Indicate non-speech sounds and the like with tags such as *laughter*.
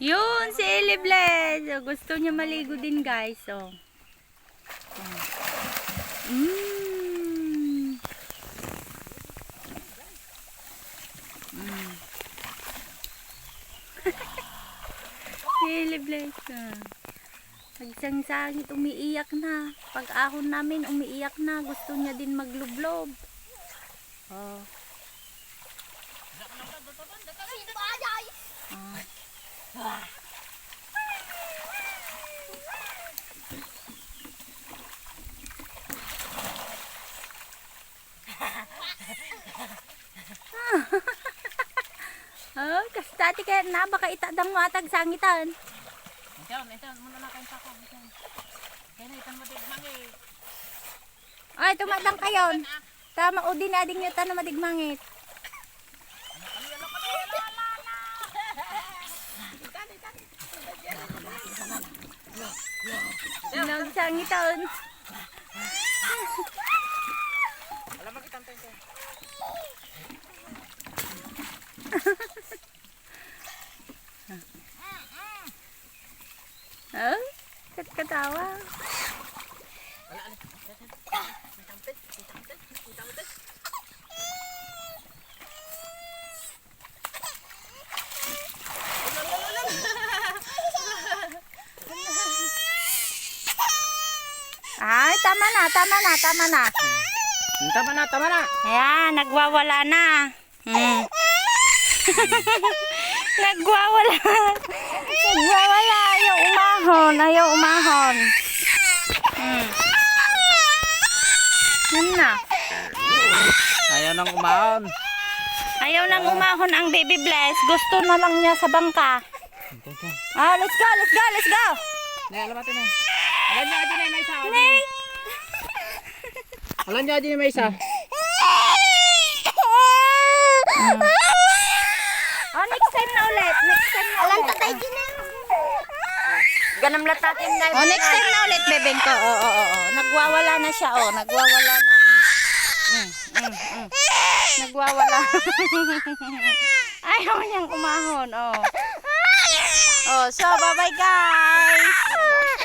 Yun, si. Oh, Gusto niya maligo din, guys. Oh. Mm. Mm. *laughs* si Ellie Bless. Ah. Pag siyang sangit, umiiyak na. Pag ahon namin, umiiyak na. Gusto niya din maglublob. Oh. Ah. Oh, kasi dati kaya na baka itadang matag sangitan. Ito, ito, muna na kayo sako. Ito. Kaya na, itan mo din mangi. Ay, tumadang kayon. Tama, o din ading nyo tanong madigmangit. Nagsangitan. Alam mo kitang tayo. Oh, kat katawa. Ay, tama na, tama na, tama na. Tama na, tama na. Ayan, nagwawala na. Hmm. *laughs* nagwawala. nagwawala. Ayaw umahon. Ayaw umahon. Hmm. Yan na. Ayaw nang umahon. Ayaw nang umahon ang baby bless. Gusto na lang niya sa bangka. Ah, let's go, let's go, let's go. Ne, alam natin eh. Alam niyo, Adi na may isa. Nay. Alam niyo, Adi na may isa. Oh, next time na ulit. Next time na ulit. Alam tatay din na. Ganam lang natin na. Oh, next time na ulit, bebeng ko. Oo, oo, oo. Nagwawala na siya, oh. Nagwawala na. Mm, mm, mm. Nagwawala. *laughs* Ayaw niyang umahon, oh. Oh, so, bye-bye, guys.